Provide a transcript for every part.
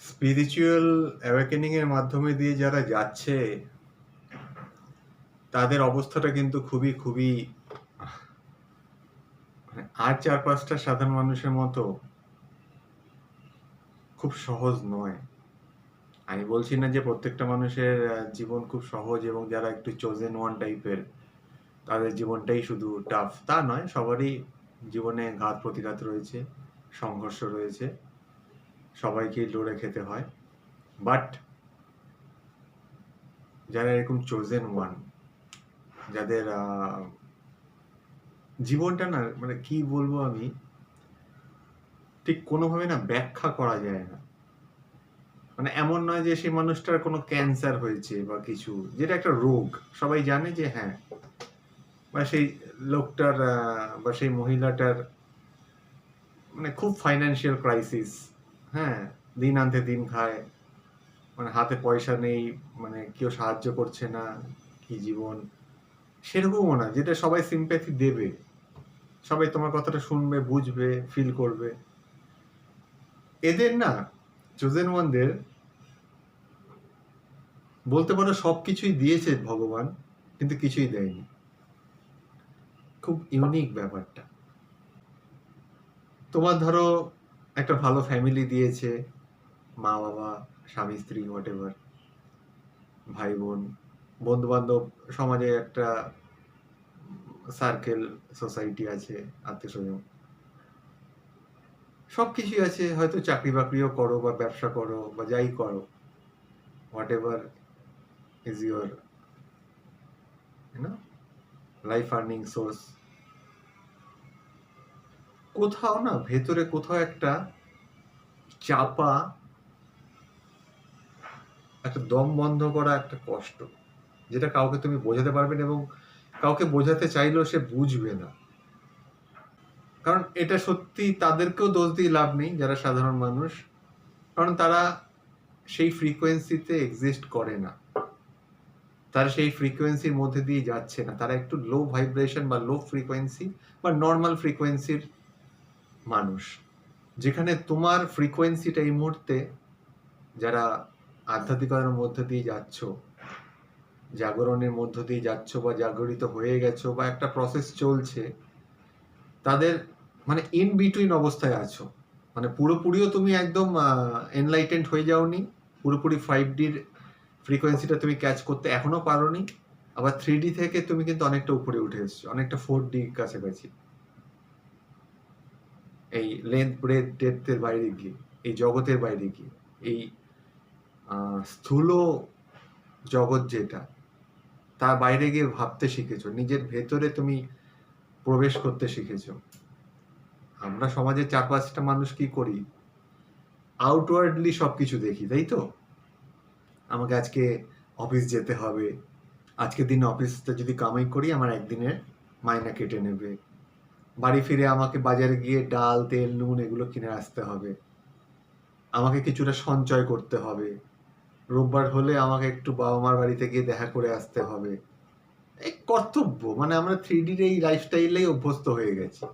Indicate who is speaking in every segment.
Speaker 1: Spiritual awakening এর মাধ্যমে দিয়ে যারা যাচ্ছে, তাদের অবস্থাটা কিন্তু খুবই খুবই মানে আর চার পাঁচটা সাধারণ মানুষের মতো খুব সহজ নয়। আমি বলছি না যে প্রত্যেকটা মানুষের জীবন খুব সহজ এবং যারা একটু চোজেন ওয়ান টাইপের তাদের জীবনটাই শুধু টাফ তা নয়, সবারই জীবনে ঘাত প্রতিঘাত রয়েছে, সংঘর্ষ রয়েছে। সবাইকেই লড়ে খেতে হয়। বাট যারা এরকম চোজেন ওয়ান যাদের জীবনটা না মানে কি বলব আমি, ঠিক কোনোভাবে না ব্যাখ্যা করা যায় না। মানে এমন নয় যে সেই মানুষটার কোনো ক্যান্সার হয়েছে বা কিছু, যেটা একটা রোগ। সবাই জানে যে হ্যাঁ বা সেই লোকটার বা সেই মহিলাটার মানে খুব ফাইন্যান্সিয়াল ক্রাইসিস হ্যাঁ দিন আনতে দিন খায়। মানে হাতে পয়সা নেই মানে কেউ সাহায্য করছে না, কি জীবন? সেরকমও না, যেটা সবাই সিম্প্যাথি দেবে। সবাই তোমার কথাটা শুনবে, বুঝবে ফিল করবে। এদের না চোজেন ওয়ানদের বলতে পারো সব কিছুই দিয়েছে ভগবান, কিন্তু কিছুই দেয়নি। খুব ইউনিক ব্যাপারটা। তোমার ধরো একটা ভালো ফ্যামিলি দিয়েছে, মা, বাবা, স্বামী, স্ত্রী হোয়াট এভার ভাই, বোন বন্ধু বান্ধব সমাজে একটা সার্কেল সোসাইটি আছে, আত্মীয় স্বজন। সব কিছুই আছে, হয়তো চাকরি বাকরিও করো বা ব্যবসা করো বা যাই করো whatever is your life earning source কোথাও না, ভেতরে কোথাও একটা চাপা, একটা দম বন্ধ করা একটা কষ্ট, যেটা কাউকে তুমি বোঝাতে পারবে না এবং কাউকে বোঝাতে চাইলেও সে বুঝবে না। কারণ এটা সত্যি তাদেরকেও দোষ দিয়ে লাভ নেই যারা সাধারণ মানুষ, কারণ তারা সেই ফ্রিকোয়েন্সিতে এক্সিস্ট করে না। তারা সেই ফ্রিকোয়েন্সির মধ্যে দিয়ে যাচ্ছে না। তারা একটু লো ভাইব্রেশন বা লো ফ্রিকোয়েন্সি বা নর্মাল ফ্রিকোয়েন্সির মানুষ। যেখানে তোমার ফ্রিকোয়েন্সিটা এই মুহূর্তে যারা আধ্যাত্মিকতার মধ্যে দিয়ে যাচ্ছ, জাগরণের মধ্য দিয়ে যাচ্ছ বা জাগরিত হয়ে গেছো বা একটা প্রসেস চলছে, তাদের মানে ইন বিটুইন অবস্থায় আছো। মানে পুরোপুরিও তুমি একদম এনলাইটেন্ড হয়ে যাওনি, পুরোপুরি ফাইভ ডির ফ্রিকোয়েন্সিটা তুমি ক্যাচ করতে এখনও পারোনি, আবার থ্রি ডি থেকে তুমি কিন্তু অনেকটা উপরে উঠে এসছো, অনেকটা ফোর ডি কাছাকাছি। এই লেন্থ ব্রেথ ডেপথের বাইরে গিয়ে, এই জগতের বাইরে গিয়ে, এই স্থূল জগৎ যেটা, তার বাইরে গিয়ে ভাবতে শিখেছো, নিজের ভেতরে তুমি প্রবেশ করতে শিখেছ। আমরা সমাজে চার পাঁচটা মানুষ কি করি? আউটওয়ার্ডলি সব কিছু দেখি, তাই তো? আমাকে আজকে অফিস যেতে হবে আজকে দিন অফিসটা যদি কামাই করি, আমার একদিনের মাইনা কেটে নেবে। বাড়ি ফিরে আমাকে বাজারে গিয়ে ডাল, তেল, নুন এগুলো কিনে আসতে হবে। আমাকে কিছুটা সঞ্চয় করতে হবে। রোববার হলে আমাকে একটু বাবা মার বাড়িতে গিয়ে দেখা করে আসতে হবে। এই কর্তব্য মানে আমরা থ্রি ডির এই লাইফস্টাইলেই অভ্যস্ত হয়ে গেছি।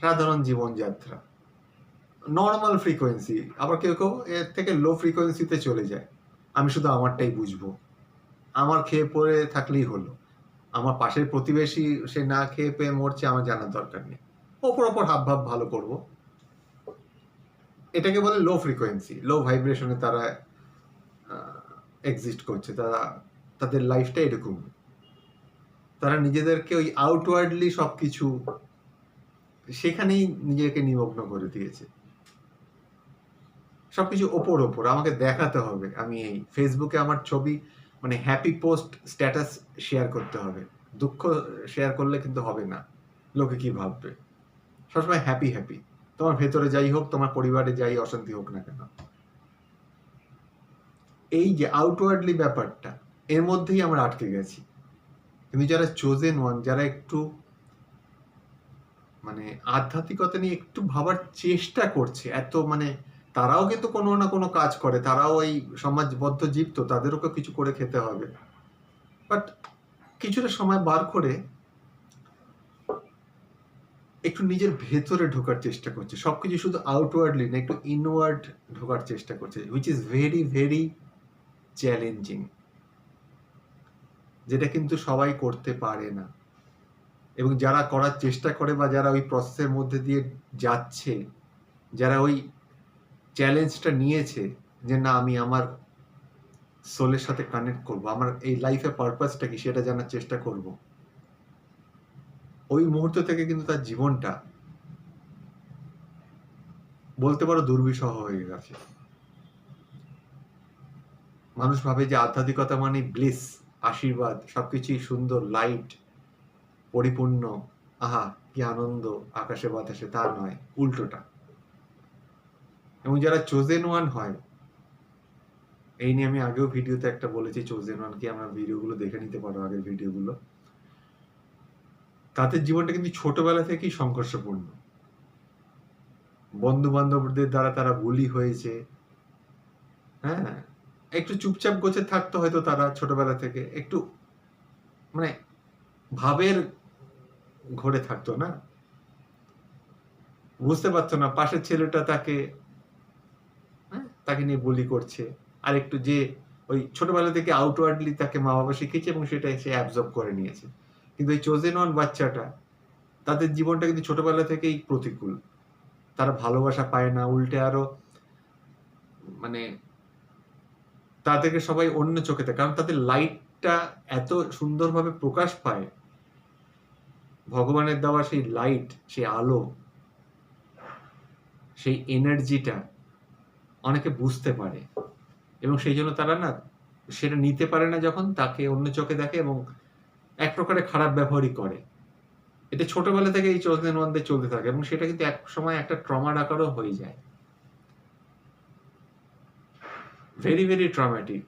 Speaker 1: সাধারণ জীবনযাত্রা। নর্মাল ফ্রিকোয়েন্সি আবার কেউ কেউ এর থেকে লো ফ্রিকোয়েন্সিতে চলে যায়। আমি শুধু আমারটাই বুঝব। আমার খেয়ে পরে থাকলেই হলো। আমার পাশের প্রতিবেশী, সে না খেয়ে পেয়ে মরছে, আমার জানার দরকার নেই। ওপর ওপর হাব ভাব ভালো করব। এটাকে বলে লো ফ্রিকোয়েন্সি লো ভাইব্রেশনে তারা এক্সিস্ট করছে। তারা, তাদের লাইফটা এরকম। তারা নিজেদেরকে ওই আউটওয়ার্ডলি সব কিছু সেখানেই নিজেকে নিমগ্ন করে দিয়েছে। সবকিছু ওপর ওপর। আমাকে দেখাতে হবে। আমি এই ফেসবুকে আমার ছবি মানে হ্যাপি পোস্ট স্ট্যাটাস শেয়ার করতে হবে। দুঃখ শেয়ার করলে কিন্তু হবে না। লোকে কি ভাববে? সবসময় হ্যাপি হ্যাপি তোমার ভেতরে যাই হোক, তোমার পরিবারে যাই, অশান্তি হোক না কেন। এই যে আউটওয়ার্ডলি ব্যাপারটা, এর মধ্যেই আমরা আটকে গেছি। কিন্তু যারা চোজেন ওয়ান যারা একটু মানে আধ্যাত্মিকতা নিয়ে একটু ভাবার চেষ্টা করছে, এত মানে তারাও কিন্তু কোনো না কোনো কাজ করে। তারাও ওই সমাজবদ্ধ জীব তো, তাদেরও কিছু করে খেতে হবে। বাট কিছুটা সময় বার করে একটু নিজের ভেতরে ঢোকার চেষ্টা করছে। সবকিছু শুধু আউটওয়ার্ডলি না, একটু ইনওয়ার্ড ঢোকার চেষ্টা করছে which is very very challenging যেটা কিন্তু সবাই করতে পারে না। এবং যারা করার চেষ্টা করে বা যারা ওই প্রসেসের মধ্যে দিয়ে যাচ্ছে, যারা ওই চ্যালেঞ্জটা নিয়েছে যে না, আমি আমার সোলের সাথে কানেক্ট করব, আমার এই লাইফের পারপাসটা কি সেটা জানার চেষ্টা করব। ওই মুহূর্ত থেকে কিন্তু তার জীবনটা বলতে পারো দুর্বিষহ হয়ে গেছে। মানুষ ভাবে যে আধ্যাত্মিকতা মানে ব্লিস আশীর্বাদ, সবকিছুই সুন্দর লাইট পরিপূর্ণ। আহা, কি আনন্দ, আকাশে বাতাসে, তা নয়, উল্টোটা। এবং যারা চোজেন ওয়ান হয়, এই নিয়ে আমি আগেও ভিডিওতে একটা বলেছি চোজেন ওয়ান কি আমরা ভিডিওগুলো দেখে নিতে পারো আগের ভিডিওগুলো। তাদের জীবনটা কিন্তু ছোটবেলা থেকেই সংঘর্ষপূর্ণ। বন্ধু বান্ধবদের দ্বারা তারা বলি হয়েছে। হ্যাঁ একটু চুপচাপ গোছে থাকতো হয়তো তারা ছোটবেলা থেকে, একটু মানে ভাবের ঘরে থাকতো না। বুঝতে পারতো না, পাশের ছেলেটা তাকে তাকে নিয়ে বলি করছে। আর একটু যে ওই ছোটবেলা থেকে আউটওয়ার্ডলি তাকে মা বাবা শিখেছে এবং সেটা সে অ্যাবজর্ব করে নিয়েছে। কিন্তু ওই চোজেন ওয়ান বাচ্চাটা, তাদের জীবনটা কিন্তু ছোটবেলা থেকেই প্রতিকূল। তারা ভালোবাসা পায় না, উল্টে আরও মানে তাদেরকে সবাই অন্য চোখে দেখে, কারণ তাদের লাইটটা এত সুন্দরভাবে প্রকাশ পায়। ভগবানের দেওয়া সেই লাইট সেই আলো, সেই এনার্জিটা অনেকে বুঝতে পারে। এবং সেই জন্য তারা না সেটা নিতে পারে না যখন তাকে অন্য চোখে দেখে এবং এক প্রকারে খারাপ ব্যবহারই করে। এটা ছোটবেলা থেকে এই চোদ্দ ওয়ানদের চলতে থাকে এবং সেটা কিন্তু এক সময় একটা ট্রমার আকারও হয়ে যায়। ভেরি ভেরি ট্রমাটিক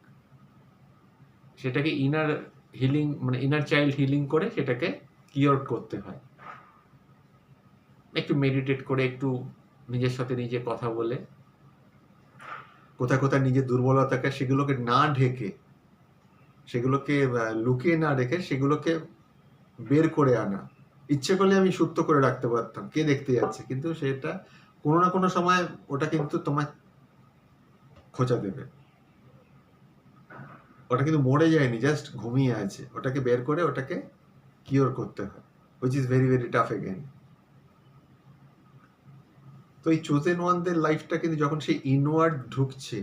Speaker 1: সেটাকে ইনার হিলিং মানে ইনার চাইল্ড হিলিং করে সেটাকে কিওর করতে হয়। একটু মেডিটেট করে, একটু নিজের সাথে নিজে কথা বলে। কোথায় কোথায় নিজের দুর্বলতাকে সেগুলোকে না ঢেকে, সেগুলোকে লুকিয়ে না রেখে সেগুলোকে বের করে আনা। ইচ্ছে করলে আমি সুপ্ত করে রাখতে পারতাম, কে দেখতে যাচ্ছে? কিন্তু সেটা কোনো না কোনো সময় ওটা কিন্তু তোমার খোঁচা দেবে। ওটা কিন্তু মরে যায়নি জাস্ট ঘুমিয়ে আছে। ওটাকে বের করে ওটাকে কিওর করতে হয় which is very very tough again তো এই চোজেন ওয়ানদের লাইফটা কিন্তু যখন সে ইনওয়ার্ড ঢুকছে,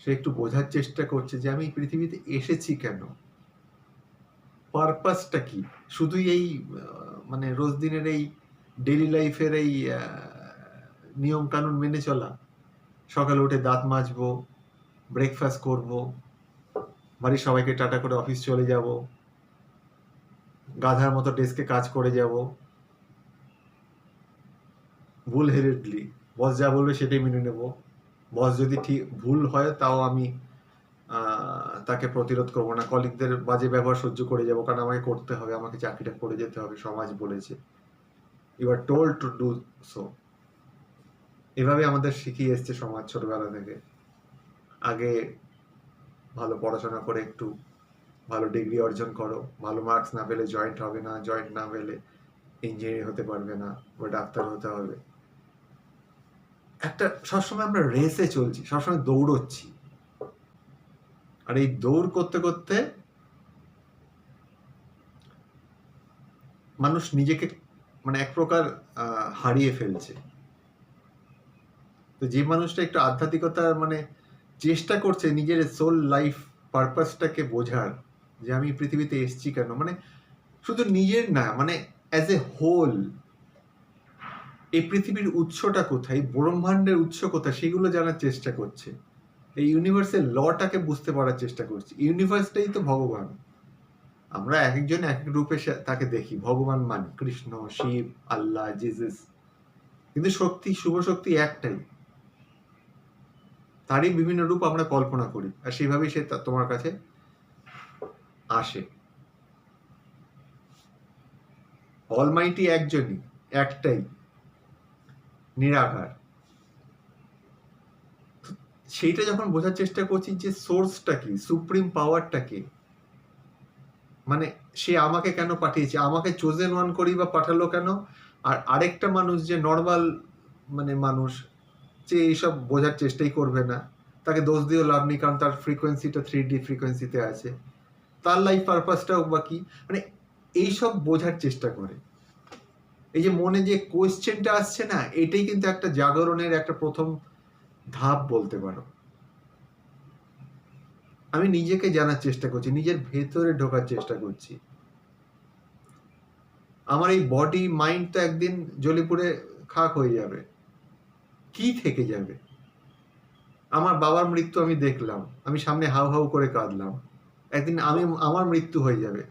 Speaker 1: সে একটু বোঝার চেষ্টা করছে যে আমি পৃথিবীতে এসেছি কেন? পারপাসটা কি? শুধুই এই মানে রোজ দিনের এই ডেইলি লাইফের এই নিয়ম কানুন মেনে চলা। সকালে উঠে দাঁত মাজবো ব্রেকফাস্ট করব, বাড়ির সবাইকে টাটা করে অফিস চলে যাব, গাধার মতো ডেস্কে কাজ করে যাব। ভুল হেরেডলি বস যা বলবে সেটাই মেনে নেব। বস যদি ঠিক ভুল হয়, তাও আমি তাকে প্রতিরোধ করব না। কলিগদের বাজে ব্যবহার সহ্য করে যাব, কারণ আমাকে করতে হবে, আমাকে চাকরিটা করে যেতে হবে, সমাজ বলেছে। You are told to do so এভাবে আমাদের শিখিয়ে এসছে সমাজ ছোটবেলা থেকে। আগে ভালো পড়াশোনা করে একটু, ভালো ডিগ্রি অর্জন করো, ভালো মার্কস না পেলে জয়েন্ট হবে না, জয়েন্ট না পেলে ইঞ্জিনিয়ার হতে পারবে না, বা ডাক্তার হতে হবে। একটা সবসময় আমরা রেসে চলছি, সবসময় দৌড়চ্ছি। আর এই দৌড় করতে করতে মানুষ নিজেকে মানে এক প্রকার হারিয়ে ফেলছে। তো যে মানুষটা একটু আধ্যাত্মিকতার মানে চেষ্টা করছে নিজের সোল লাইফ পারপাসটাকে বোঝার, যে আমি পৃথিবীতে এসেছি কেন? মানে শুধু নিজের না মানে অ্যাজ এ হোল এই পৃথিবীর উৎসটা কোথায়, ব্রহ্মাণ্ডের উৎস কোথায়, সেগুলো জানার চেষ্টা করছে। এই ইউনিভার্সের লটাকে বুঝতে পারার চেষ্টা করছে। ইউনিভার্সটাই তো ভগবান। আমরা এক একজন এক এক রূপে তাকে দেখি। ভগবান মানে কৃষ্ণ, শিব, আল্লাহ জিজাস কিন্তু শক্তি, শুভ শক্তি একটাই। তারই বিভিন্ন রূপ আমরা কল্পনা করি। আর সেইভাবেই সে তোমার কাছে আসে। অলমাইটি একজনই, একটাই। নিরাকার। সেইটা যখন বোঝার চেষ্টা করছি যে সোর্সটা কি, সুপ্রিম পাওয়ারটা কি? মানে সে আমাকে কেন পাঠিয়েছে? আমাকে চোজেন ওয়ান করি বা পাঠালো কেন? আর আরেকটা মানুষ যে নর্মাল মানে মানুষ, যে এইসব বোঝার চেষ্টাই করবে না, তাকে দোষ দিয়েও লাভ নেই, কারণ তার ফ্রিকোয়েন্সিটা থ্রি ডি ফ্রিকোয়েন্সিতে আছে। তার লাইফ পারপাসটাও বা কি? মানে এইসব বোঝার চেষ্টা করে। এই যে মনে যে কোয়েশ্চেনটা আসছে না, এটাই কিন্তু একটা জাগরণের একটা প্রথম ধাপ বলতে পারো। আমি নিজেকে জানার চেষ্টা করছি, নিজের ভেতরে ঢোকার চেষ্টা করছি। আমার এই বডি মাইন্ড তো একদিন জলিপুরে খাক হয়ে যাবে। কি থেকে যাবে? আমার বাবার মৃত্যু আমি দেখলাম, আমি সামনে হাউ হাউ করে কাঁদলাম। একদিন আমি, আমার মৃত্যু হয়ে যাবে।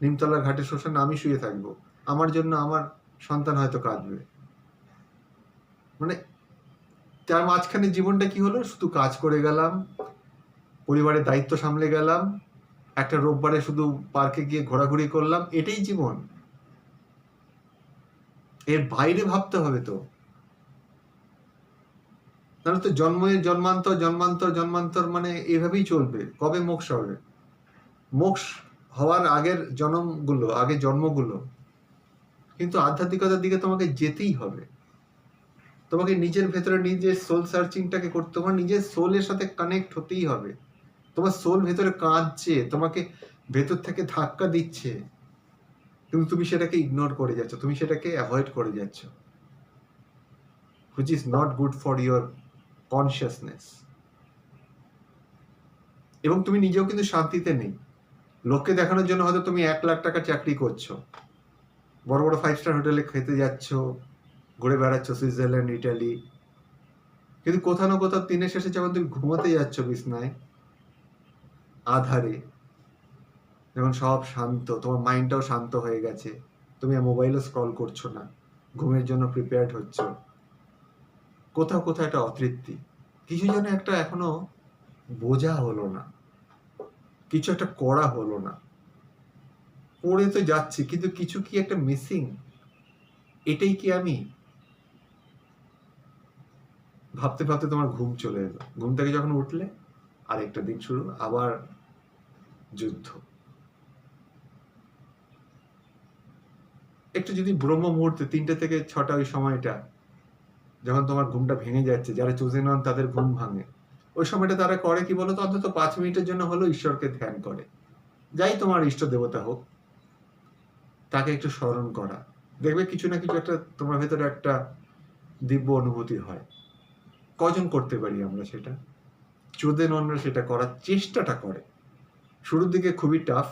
Speaker 1: নিমতলার ঘাটে শ্মশানে আমি শুয়ে থাকব। আমার জন্য আমার সন্তান হয়তো কাঁদবে। মানে তার মাঝখানে জীবনটা কি হলো? শুধু কাজ করে গেলাম, পরিবারের দায়িত্ব সামলে গেলাম, একটা রোববারে শুধু পার্কে গিয়ে ঘোরাঘুরি করলাম, এটাই জীবন। এর বাইরে ভাবতে হবে তো। তাহলে তো জন্মের জন্মান্তর জন্মান্তর জন্মান্তর মানে এভাবেই চলবে। কবে? মোক্ষ হবে। মোক্ষ হওয়ার আগের জন্মগুলো আগের জন্মগুলো। কিন্তু আধ্যাত্মিকতার দিকে তোমাকে যেতেই হবে। তোমাকে নিজের ভেতরে নিজের সোল সার্চিংটাকে করতে তোমার নিজের সোলের সাথে কানেক্ট হতেই হবে। তোমার সোল ভেতরে কাঁদছে, তোমাকে ভেতর থেকে ধাক্কা দিচ্ছে। কিন্তু তুমি সেটাকে ইগনোর করে যাচ্ছ, তুমি সেটাকে অ্যাভয়েড করে যাচ্ছ। Which is not good for your consciousness এবং তুমি নিজেও কিন্তু শান্তিতে নেই। লোককে দেখানোর জন্য হয়তো তুমি এক লাখ টাকা চাকরি করছ। বড় বড় ফাইভ স্টার হোটেলে খেতে যাচ্ছ, ঘুরে বেড়াচ্ছ সুইজারল্যান্ড ইটালি কিন্তু কোথাও না কোথাও দিনের শেষে যখন তুমি ঘুমাতে যাচ্ছ বিছনায়, আধারে, যখন সব শান্ত, তোমার মাইন্ডটাও শান্ত হয়ে গেছে, তুমি মোবাইলও স্ক্রল করছ না, ঘুমের জন্য প্রিপেয়ার্ড হচ্ছ। কোথাও কোথাও একটা অতৃপ্তি। কিছু যেন একটা এখনও বোঝা হলো না। কিছু একটা করা হলো না। পড়ে তো যাচ্ছি, কিন্তু কিছু কি একটা মিসিং এটাই কি আমি? ভাবতে ভাবতে তোমার ঘুম চলে এলো। ঘুম থেকে যখন উঠলে, আরেকটা দিন শুরু, আবার যুদ্ধ। একটু যদি ব্রহ্ম মুহূর্তে, তিনটে থেকে ছটা ওই সময়টা, যখন তোমার ঘুমটা ভেঙে যাচ্ছে, যারা চোজে নন তাদের ঘুম ভাঙে। ওই সময়টা তারা করে কি বলতো? অন্তত পাঁচ মিনিটের জন্য হলেও ঈশ্বরকে ধ্যান করে। যাই তোমার ইষ্ট দেবতা হোক তাকে একটু স্মরণ করা। দেখবে কিছু না কিছু একটা তোমার ভেতরে একটা দিব্য অনুভূতি হয়। কজন করতে পারি আমরা সেটা? চোদে ননরা সেটা করার চেষ্টাটা করে। শুরুর দিকে খুবই টাফ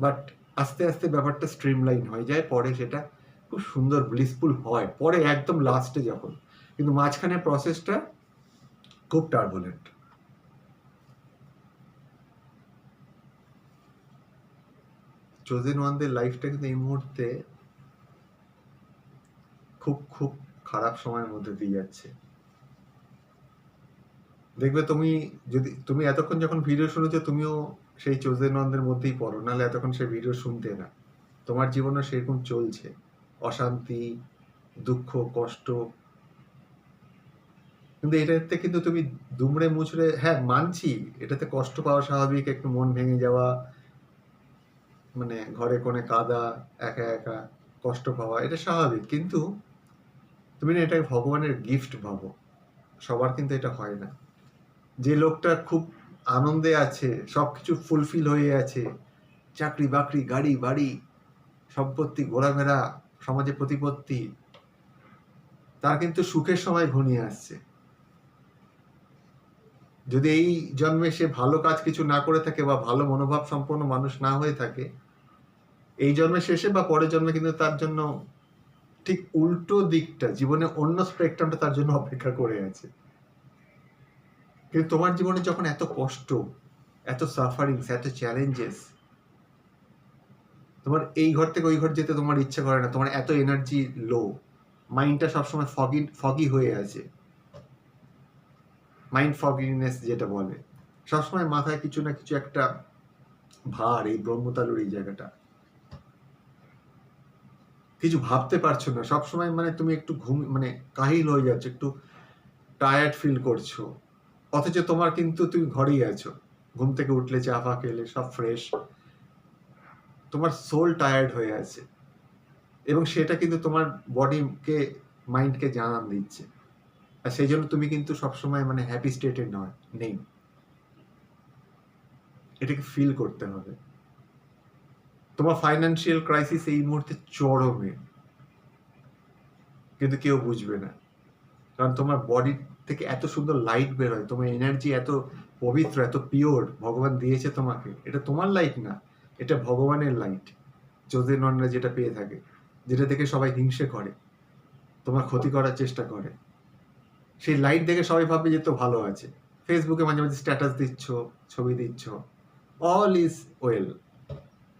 Speaker 1: বাট আস্তে আস্তে ব্যাপারটা স্ট্রিমলাইন হয়ে যায়। পরে সেটা খুব সুন্দর ব্লিসফুল হয়। পরে একদম লাস্টে যখন। কিন্তু মাঝখানে প্রসেসটা খুব টার্বুলেন্ট চোজেন ওয়ানদের লাইফটা কিন্তু এই মুহূর্তে খুব খুব খারাপ সময়ের মধ্যে দিয়ে যাচ্ছে। দেখবে তুমি যদি, তুমি এতক্ষণ যখন ভিডিও শুনেছো, তুমিও সেই চোজেন ওয়ানদের মধ্যেই পড়ো, নাহলে এতক্ষণ সেই ভিডিও শুনতে না। তোমার জীবনে সেরকম চলছে। অশান্তি, দুঃখ, কষ্ট। কিন্তু এটাতে কিন্তু তুমি দুমড়ে মুচড়ে হ্যাঁ মানছি, এটাতে কষ্ট পাওয়া স্বাভাবিক, একটু মন ভেঙে যাওয়া মানে ঘরে কোণে কাদা, একা একা, কষ্ট পাওয়া, এটা স্বাভাবিক। কিন্তু তুমি না এটাকে ভগবানের গিফট ভাবো। সবার কিন্তু এটা হয় না। যে লোকটা খুব আনন্দে আছে সব কিছু ফুলফিল হয়ে আছে, চাকরি বাকরি, গাড়ি বাড়ি, সম্পত্তি, ঘোরাফেরা, সমাজে প্রতিপত্তি, তার কিন্তু সুখের সময় ঘনিয়ে আসছে। যদি এই জন্মে সে ভালো কাজ কিছু না করে থাকে বা ভালো মনোভাব সম্পন্ন মানুষ না হয়ে থাকে, এই জন্মে শেষে বা পরের জন্মে কিন্তু তার জন্য ঠিক উল্টো দিকটা, জীবনে অন্য স্পেকট্রামটা তার জন্য অপেক্ষা করে আছে। কিন্তু তোমার জীবনে যখন এত কষ্ট, এত সাফারিংস এত চ্যালেঞ্জেস তোমার এই ঘর থেকে ওই ঘর যেতে তোমার ইচ্ছা করে না, তোমার এত এনার্জি লো মাইন্ডটা সবসময় ফগি ফগি হয়ে আছে। মাইন্ড যেটা বলে। সবসময় মাথায় কিছু না কিছু একটা ভার, এই ব্রহ্মতালুর এই জায়গাটা। কিছু ভাবতে পারছ না। সবসময় মানে তুমি একটু ঘুম মানে কাহিল হয়ে যাচ্ছ, একটু টায়ার্ড ফিল করছ। অথচ তোমার কিন্তু তুমি ঘরেই আছো। ঘুম থেকে উঠলে চা ফা খেলে, সব ফ্রেশ তোমার সোল টায়ার্ড হয়ে আছে। এবং সেটা কিন্তু তোমার বডিকে মাইন্ডকে জানান দিচ্ছে। আর সেই জন্য তুমি কিন্তু সবসময় মানে হ্যাপি স্টেটে নয়, নেই। এটাকে ফিল করতে হবে। তোমার ফাইন্যান্সিয়াল ক্রাইসিস এই মুহূর্তে চরমে। কিন্তু কেউ বুঝবে না। কারণ তোমার বডি থেকে এত সুন্দর লাইট বেরোয় তোমার এনার্জি এত পবিত্র, এত পিওর ভগবান দিয়েছে তোমাকে। এটা তোমার লাইট না, এটা ভগবানের লাইট চোদ্দনরা যেটা পেয়ে থাকে, যেটা দেখে সবাই হিংসে করে, তোমার ক্ষতি করার চেষ্টা করে। সেই লাইট দেখে সবাই ভাববে যে তো ভালো আছে। ফেসবুকে মাঝে মাঝে স্ট্যাটাস দিচ্ছ, ছবি দিচ্ছ অল ইজ ওয়েল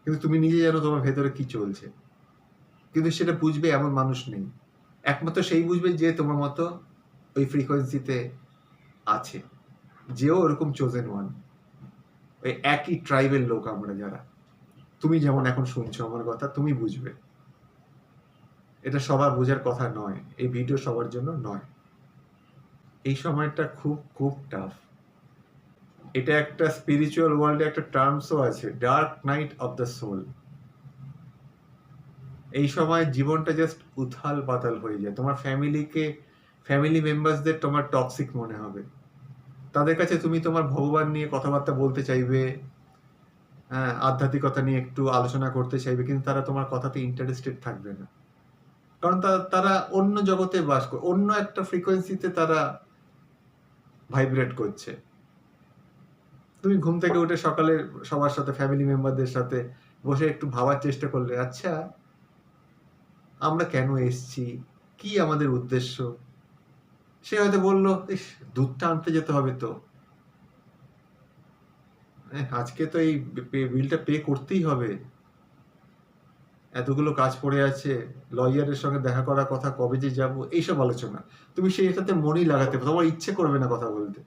Speaker 1: কিন্তু তুমি নিজে জানো তোমার ভেতরে কি চলছে। কিন্তু সেটা বুঝবে এমন মানুষ নেই। একমাত্র সেই বুঝবে যে তোমার মতো ওই ফ্রিকোয়েন্সিতে আছে। যেও ওরকম চোজেন ওয়ান ওই একই ট্রাইবের লোক আমরা যারা। তুমি যেমন এখন শুনছো আমার কথা, তুমি বুঝবে। এটা সবার বোঝার কথা নয়। এই ভিডিও সবার জন্য নয়। এই সময়টা খুব খুব টাফ এটা একটা স্পিরিচুয়াল ওয়ার্ল্ডে একটা টার্মসও আছে dark night of the soul এই সময় জীবনটা জাস্ট উথাল পাতাল হয়ে যায়। তোমার ফ্যামিলিকে ফ্যামিলি মেম্বার্সদের তোমার টক্সিক মনে হবে। তাদের কাছে তুমি তোমার ভগবান নিয়ে কথাবার্তা বলতে চাইবে হ্যাঁ আধ্যাত্মিকতা নিয়ে একটু আলোচনা করতে চাইবে, কিন্তু তারা তোমার কথাতে ইন্টারেস্টেড থাকবে না। কারণ তারা অন্য জগতে বাস করে, অন্য একটা ফ্রিকোয়েন্সিতে তারা ভাইব্রেট করছে। তুমি ঘুম থেকে উঠে সকালে সবার সাথে ফ্যামিলি মেম্বারদের সাথে বসে একটু ভাবার চেষ্টা করলে আচ্ছা আমরা কেন এসছি? কি আমাদের উদ্দেশ্য? সে হয়তো বলল, ইস, দুধটা আনতে যেতে হবে তো। আজকে তো এই বিলটা পে করতেই হবে। এতগুলো কাজ পড়ে আছে, লয়ারের সঙ্গে দেখা করার কথা, কবে যে যাব, এইসব আলোচনা। তুমি সেই সাথে মনই লাগাতে তোমার ইচ্ছে করবে না কথা বলতে।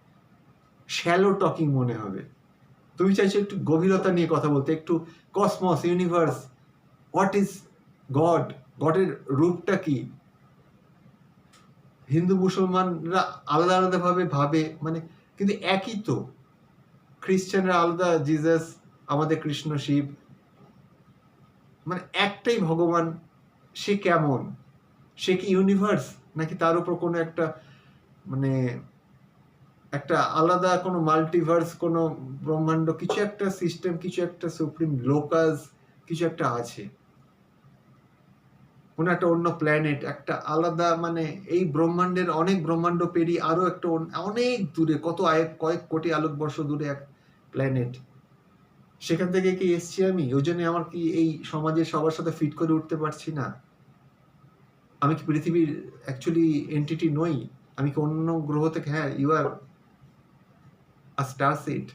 Speaker 1: শ্যালো টকিং মনে হবে। তুমি চাইছো একটু গভীরতা নিয়ে কথা বলতে, একটু cosmos universe what is God গডের রূপটা কি? হিন্দু, মুসলমানরা আলাদা আলাদা ভাবে ভাবে মানে কিন্তু একই তো। খ্রিস্টানরা আলাদা জিজাস আমাদের কৃষ্ণ, শিব মানে একটাই ভগবান, সে কেমন? সে কি ইউনিভার্স নাকি তার উপর কোনো একটা মানে একটা আলাদা কোনো মাল্টিভার্স কোনো ব্রহ্মাণ্ড, কিছু একটা সিস্টেম কিছু একটা সুপ্রিম লোকাস কিছু একটা আছে? কোনো একটা অন্য প্ল্যানেট একটা আলাদা মানে এই ব্রহ্মাণ্ডের অনেক ব্রহ্মাণ্ড পেরিয়ে আরও একটা অনেক দূরে, কত আয়েক কয়েক কোটি আলোকবর্ষ দূরে এক প্ল্যানেট সেখান থেকে কি এসছি আমি? ওই জন্য আমার কি এই সমাজের সবার সাথে ফিট করে উঠতে পারছি না? আমি কি পৃথিবীর অ্যাকচুয়ালি এন্টিটি নই? আমি কি অন্য গ্রহ থেকে হ্যাঁ you are a star seed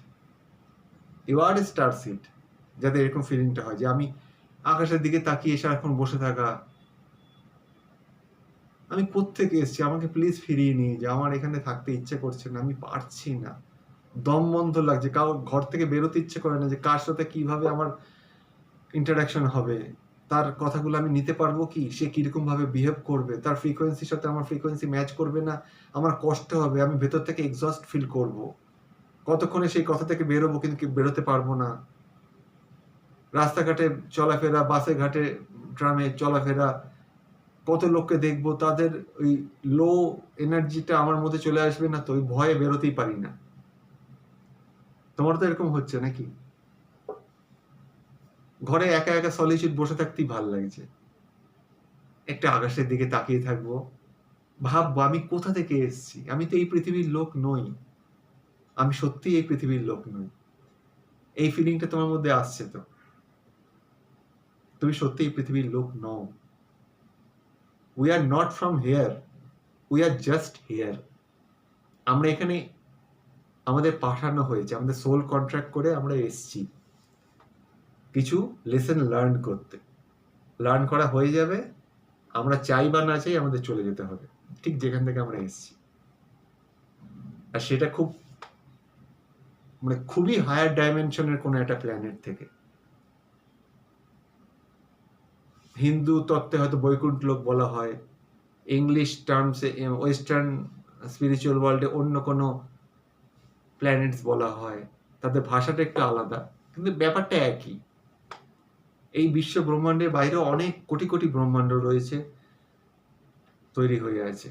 Speaker 1: you are a star seed যাতে এরকম ফিলিংটা হয় যে আমি আকাশের দিকে তাকিয়ে এসে এখন বসে থাকা। আমি কোত্থেকে এসেছি? আমাকে প্লিজ ফিরিয়ে নিয়ে যে আমার এখানে থাকতে ইচ্ছে করছে না। আমি পারছি না। দম বন্ধ লাগছে, কারও ঘর থেকে বেরোতে ইচ্ছে করে না যে কার সাথে কীভাবে আমার ইন্টারাকশন হবে, তার কথাগুলো আমি নিতে পারব কি, সে কীরকম ভাবে বিহেভ করবে, তার ফ্রিকোয়েন্সির সাথে আমার ফ্রিকোয়েন্সি ম্যাচ করবে না, আমার কষ্ট হবে, আমি ভেতর থেকে এক্সস্ট ফিল করব। কতক্ষণে সেই কথা থেকে বেরোবো কিন্তু বেরোতে পারব না। রাস্তাঘাটে চলাফেরা, বাসে ঘাটে, ট্রামে চলাফেরা, কত লোককে দেখব, তাদের ওই লো এনার্জিটা আমার মধ্যে চলে আসবে না, তো ওই ভয়ে বেরোতেই পারি না। তোমার তো এরকম হচ্ছে নাকি? ঘরে একা একা সলিচিউড বসে থাকতেই ভালো লাগছে। একটা আকাশের দিকে তাকিয়ে থাকব। ভাববো, আমি কোথা থেকে এসেছি? আমি তো এই পৃথিবীর লোক নই। আমি সত্যি এই পৃথিবীর লোক নই। এই ফিলিংটা তোমার মধ্যে আসছে তো। তুমি সত্যি এই পৃথিবীর লোক নও। We are not from here we are just here আমরা এখানে আমাদের পাঠানো হয়েছে, আমাদের সোল কন্ট্রাক্ট করে আমরা এসছি। কিছু লেসন লার্ন করতে। লার্ন করা হয়ে যাবে, আমরা চাই বা না চাই আমাদের চলে যেতে হবে। ঠিক যেখান থেকে আমরা এসছি। আর সেটা খুব মানে খুবই হায়ার ডাইমেনশনের কোনো একটা প্ল্যানেট থেকে। হিন্দু তত্ত্বে হয়তো বৈকুণ্ঠ লোক বলা হয়। ইংলিশ টার্মসে ওয়েস্টার্ন স্পিরিচুয়াল ওয়ার্ল্ডে অন্য কোনো প্ল্যানেটস বলা হয়, তাদের ভাষাটা একটু আলাদা, কিন্তু ব্যাপারটা একই। এই বিশ্ব ব্রহ্মাণ্ডের বাইরে অনেক কোটি কোটি ব্রহ্মাণ্ড রয়েছে, তৈরি হয়ে আছে।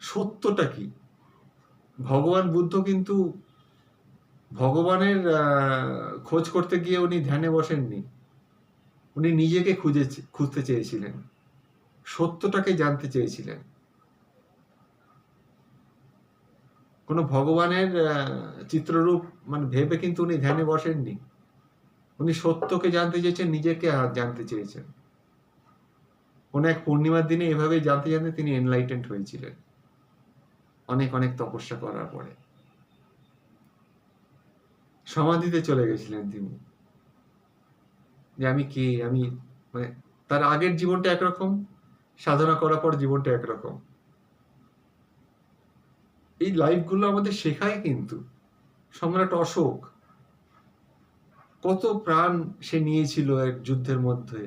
Speaker 1: সত্যটা কি? ভগবান বুদ্ধ কিন্তু ভগবানের খোঁজ করতে গিয়ে উনি ধ্যানে বসেননি। উনি নিজেকে খুঁজে খুঁজতে চেয়েছিলেন। সত্যটাকে জানতে চেয়েছিলেন। কোনো ভগবানের চিত্ররূপ মানে ভেবে কিন্তু উনি ধ্যানে বসেননি। উনি সত্যকে জানতে চেয়েছেন, নিজেকে জানতে চেয়েছেন। কোন এক পূর্ণিমার দিনে এভাবে জানতে জানতে তিনি এনলাইটেন্ট হয়েছিলেন। অনেক অনেক তপস্যা করার পরে। সমাধিতে চলে গেছিলেন তিনি। যে আমি কে? আমি মানে তার আগের জীবনটা একরকম, সাধনা করার পর জীবনটা একরকম। এই লাইফগুলো আমাদের শেখায় কিন্তু। সম্রাট অশোক কত প্রাণ সে নিয়েছিল এক যুদ্ধের মধ্যে।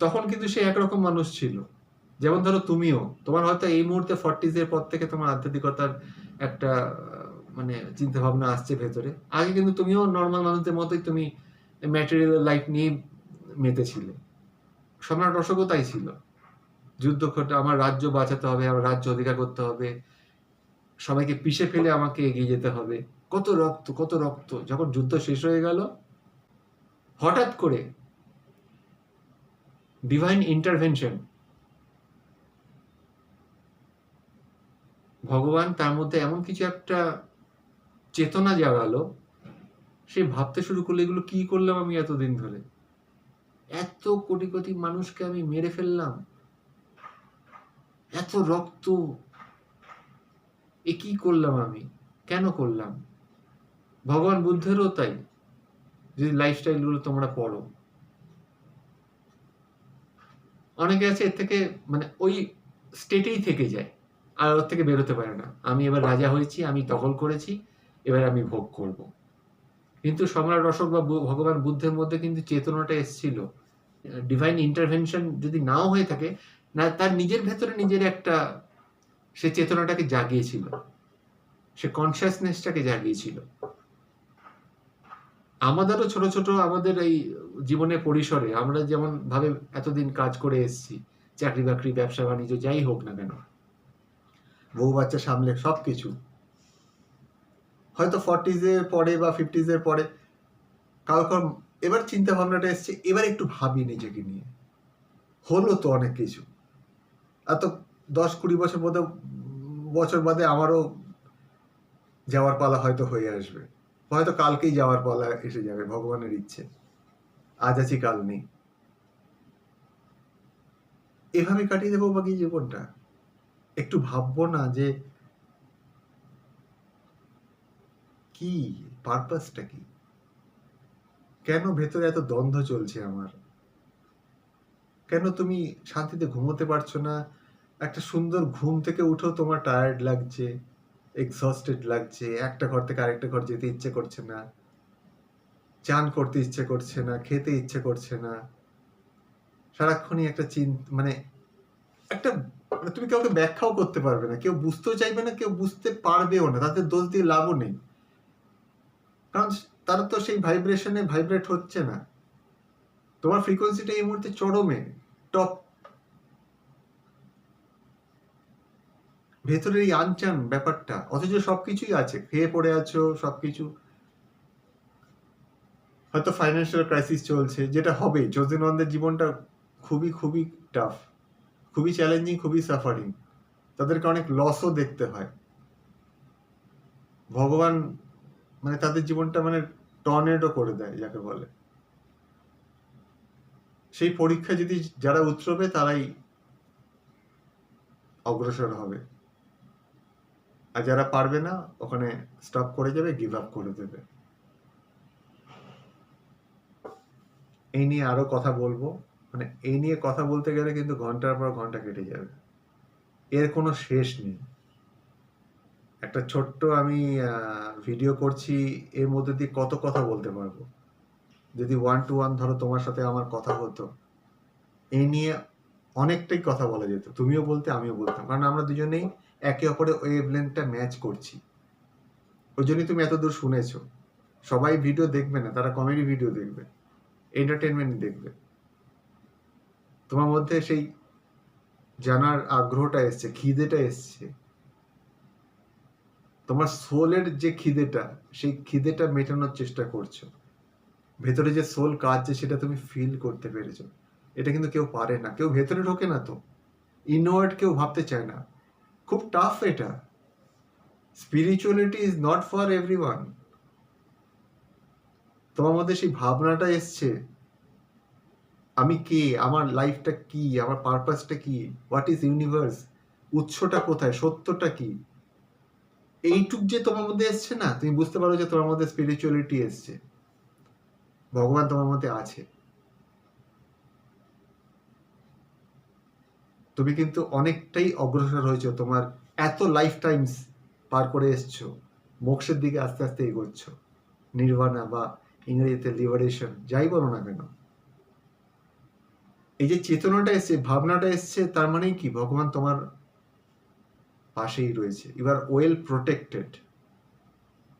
Speaker 1: তখন কিন্তু সে একরকম মানুষ ছিল। যেমন ধরো তুমিও, তোমার হয়তো এই মুহূর্তে ফর্টিজ এর পর থেকে তোমার আধ্যাত্মিকতার একটা মানে চিন্তা ভাবনা আসছে ভেতরে। আগে কিন্তু তুমিও নর্মাল মানুষদের মতোই তুমি ম্যাটেরিয়াল লাইফ নিয়ে মেতেছিলে। সম্রাট অশোকও তাই ছিল। যুদ্ধ করতে আমার রাজ্য বাঁচাতে হবে, আমার রাজ্য অধিকার করতে হবে। সবাইকে পিষে ফেলে আমাকে এগিয়ে যেতে হবে। কত রক্ত কত রক্ত। যখন যুদ্ধ শেষ হয়ে গেল, হঠাৎ করে ডিভাইন ইন্টারভেনশন ভগবান তার মধ্যে এমন কিছু একটা চেতনা জাগালো, সে ভাবতে শুরু করল, এগুলো কি করলাম আমি এতদিন ধরে? এত কোটি কোটি মানুষকে আমি মেরে ফেললাম। এত রক্ত। এ কি করলাম আমি? কেন করলাম? ভগবান বুদ্ধেরও তাই। যদি লাইফস্টাইলগুলো তোমরা পড়ো। অনেকে আছে এর থেকে মানে ওই স্টেটেই থেকে যায়। আর ওর থেকে বেরোতে পারে না। আমি এবার রাজা হয়েছি, আমি দখল করেছি, এবার আমি ভোগ করব। কিন্তু সম্রাট অশোক বা ভগবান বুদ্ধের মধ্যে কিন্তু চেতনাটা এসেছিল। ডিভাইন ইন্টারভেনশন যদি নাও হয়ে থাকে না, তার নিজের ভেতরে নিজের একটা, সে চেতনাটাকে জাগিয়েছিল। সে কনসিয়াসনেসটাকে জাগিয়েছিল। আমাদেরও ছোট ছোট আমাদের এই জীবনের পরিসরে আমরা যেমন ভাবে এতদিন কাজ করে এসেছি চাকরি বাকরি ব্যবসা বাণিজ্য যাই হোক না কেন, বউ, বাচ্চা সামলে সব কিছু হয়তো ফর্টিজের পরে বা ফিফটিজের পরে কারও এবার চিন্তা ভাবনাটা এসছে, এবার একটু ভাবি নিজেকে নিয়ে। হলো তো অনেক কিছু। এত দশ কুড়ি বছর মধ্যে, বছর বাদে আমারও যাওয়ার পালা হয়তো হয়ে আসবে। হয়তো কালকেই যাওয়ার পালা এসে যাবে, ভগবানের ইচ্ছে। আজ আছি, কাল নেই। এভাবে কাটিয়ে দেবো বাকি জীবনটা? একটু ভাববো না যে কি পারপাসটা কি? কেন ভেতরে এত দ্বন্দ্ব চলছে আমার? কেন তুমি শান্তিতে ঘুমোতে পারছ না? একটা সুন্দর ঘুম থেকে উঠেও তোমার টায়ার্ড লাগছে এক্সস্টেড লাগছে, একটা ঘর থেকে আরেকটা ঘর যেতে ইচ্ছে করছে না। চান করতে ইচ্ছে করছে না, খেতে ইচ্ছে করছে না। সারাক্ষণই একটা চিন মানে একটা মানে তুমি কাউকে ব্যাখ্যাও করতে পারবে না। কেউ বুঝতেও চাইবে না, কেউ বুঝতে পারবেও না তাদের দোষ দিয়ে লাভও নেই। কারণ তারা তো সেই ভাইব্রেশনে ভাইব্রেট হচ্ছে না। তোমার ফ্রিকোয়েন্সিটা এই মুহূর্তে চরমে টপ ভেতরে এই আনচান ব্যাপারটা, অথচ সবকিছুই আছে, খেয়ে পড়ে আছো, সবকিছু। হয়তো ফাইন্যান্সিয়াল ক্রাইসিস চলছে, যেটা হবে, জ্যোতিনন্দের জীবনটা খুবই খুবই টাফ খুবই চ্যালেঞ্জিং খুবই সাফারিং তাদেরকে অনেক লসও দেখতে হয়। ভগবান মানে তাদের জীবনটা মানে টর্নেডো করে দেয়, যাকে বলে। সেই পরীক্ষা যদি যারা উতরবে তারাই অগ্রসর হবে। আর যারা পারবে না, ওখানে স্টপ করে যাবে গিভ আপ করে দেবে। এই নিয়ে আরও কথা বলব। মানে এই নিয়ে কথা বলতে গেলে কিন্তু ঘণ্টার পর ঘণ্টা কেটে যাবে। এর কোনো শেষ নেই। একটা ছোট্ট আমি ভিডিও করছি, এর মধ্যে দিয়ে কত কথা বলতে পারব? যদি ওয়ান টু ওয়ান ধরো তোমার সাথে আমার কথা হতো এই নিয়ে অনেকটাই কথা বলা যেত। তুমিও বলতে, আমিও বলতাম। কারণ আমরা দুজনেই একে অপরের ওয়েভ লেন্থটা ম্যাচ করছি। ওই জন্যই তুমি এত দূর শুনেছো। সবাই ভিডিও দেখবে না, তারা কমেডি ভিডিও দেখবে এন্টারটেনমেন্ট দেখবে। তোমার মধ্যে সেই জানার আগ্রহটা এসছে, খিদেটা এসছে। তোমার সোলের যে খিদেটা, সেই খিদেটা মেটানোর চেষ্টা করছ। ভেতরে যে সোল কাজ সেটা তুমি ফিল করতে পেরেছ। এটা কিন্তু কেউ পারে না। কেউ ভেতরে ঢোকে না তো। ইনওয়ার্ড কেউ ভাবতে চায় না। খুব টাফ এটা। Spirituality is not for every one তোমার মধ্যে সেই ভাবনাটা এসছে, আমি কে? আমার লাইফটা কি? আমার পারপাসটা কি? হোয়াট ইজ ইউনিভার্স উৎসটা কোথায়? সত্যটা কি? এইটুক যে তোমার মধ্যে এসছে না, তুমি বুঝতে পারো যে তোমার মধ্যে স্পিরিচুয়ালিটি এসছে। ভগবান তোমার মধ্যে আছে। তুমি কিন্তু অনেকটাই অগ্রসর হয়েছো, তোমার এত লাইফ টাইমস পার করে এসছো, মোক্ষের দিকে আস্তে আস্তে এগোচ্ছ নির্বাণা বা ইংরেজিতে লিবারেশন যাই বলো না কেন। এই যে চেতনাটা এসছে, ভাবনাটা এসছে, তার মানেই কি? ভগবান তোমার পাশেই রয়েছে। এবার ওয়েল প্রোটেক্টেড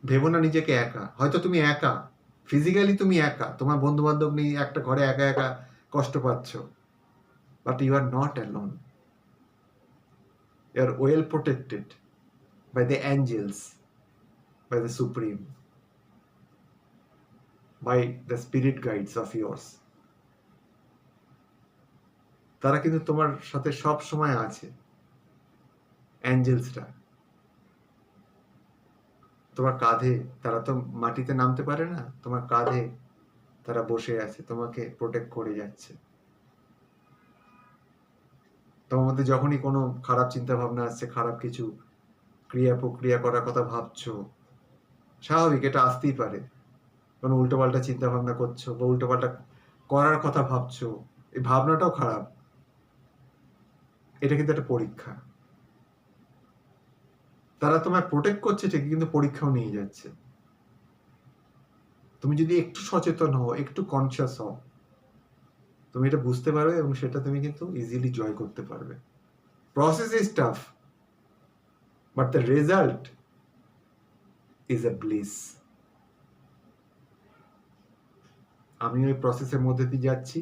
Speaker 1: ভেবো না নিজেকে একা। হয়তো তুমি একা ফিজিক্যালি তুমি একা, তোমার বন্ধু বান্ধব নিয়ে একটা ঘরে একা একা কষ্ট পাচ্ছ but you are not alone you are well protected by the angels by the supreme by the spirit guides of yours তারা কিন্তু তোমার সাথে সব সময় আছে অ্যাঞ্জেলসরা তোমার কাঁধে, তারা তো মাটিতে নামতে পারে না, তোমার কাঁধে তারা বসে আছে, তোমাকে প্রোটেক্ট করে যাচ্ছে। তোমার মধ্যে যখনই কোনো খারাপ চিন্তা ভাবনা আসছে, খারাপ কিছু ক্রিয়া প্রক্রিয়া করার কথা ভাবছ, স্বাভাবিক, এটা আসতেই পারে। কোনো উল্টোপাল্টা চিন্তা ভাবনা করছ বা উল্টোপাল্টা করার কথা ভাবছ, এই ভাবনাটাও খারাপ। এটা কিন্তু একটা পরীক্ষা। তারা তোমায় প্রোটেক্ট করছে ঠিকই, কিন্তু পরীক্ষাও নিয়ে যাচ্ছে। তুমি যদি একটু সচেতন হও, একটু কনসিয়াস হও, তুমি এটা বুঝতে পারবে এবং সেটা তুমি কিন্তু ইজিলি জয় করতে পারবে। Process is tough but the result is a bliss আমি ওই প্রসেসের মধ্যে দিয়ে যাচ্ছি।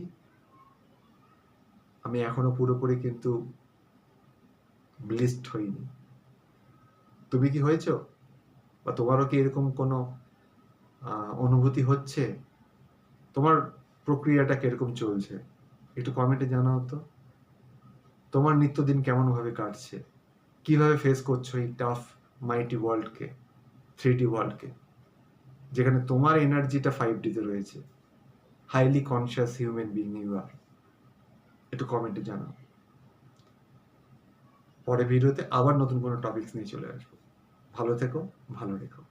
Speaker 1: আমি এখনও পুরোপুরি কিন্তু ব্লিস্ট হইনি। তুমি কি হয়েছ? বা তোমারও কি এরকম কোনো অনুভূতি হচ্ছে? তোমার প্রক্রিয়াটা কীরকম চলছে? একটু কমেন্টে জানাও তো। তোমার নিত্যদিন কেমন ভাবে কাটছে? কীভাবে ফেস করছ এই টাফ মাইটি ওয়ার্ল্ডকে থ্রি ডি ওয়ার্ল্ডকে যেখানে তোমার এনার্জিটা ফাইভ ডিতে রয়েছে। Highly conscious human being you are একটু কমেন্টে জানাও। পরে ভিডিওতে আবার নতুন কোনো টপিকস নিয়ে চলে আসব। ভালো থেকো ভালো রেখো।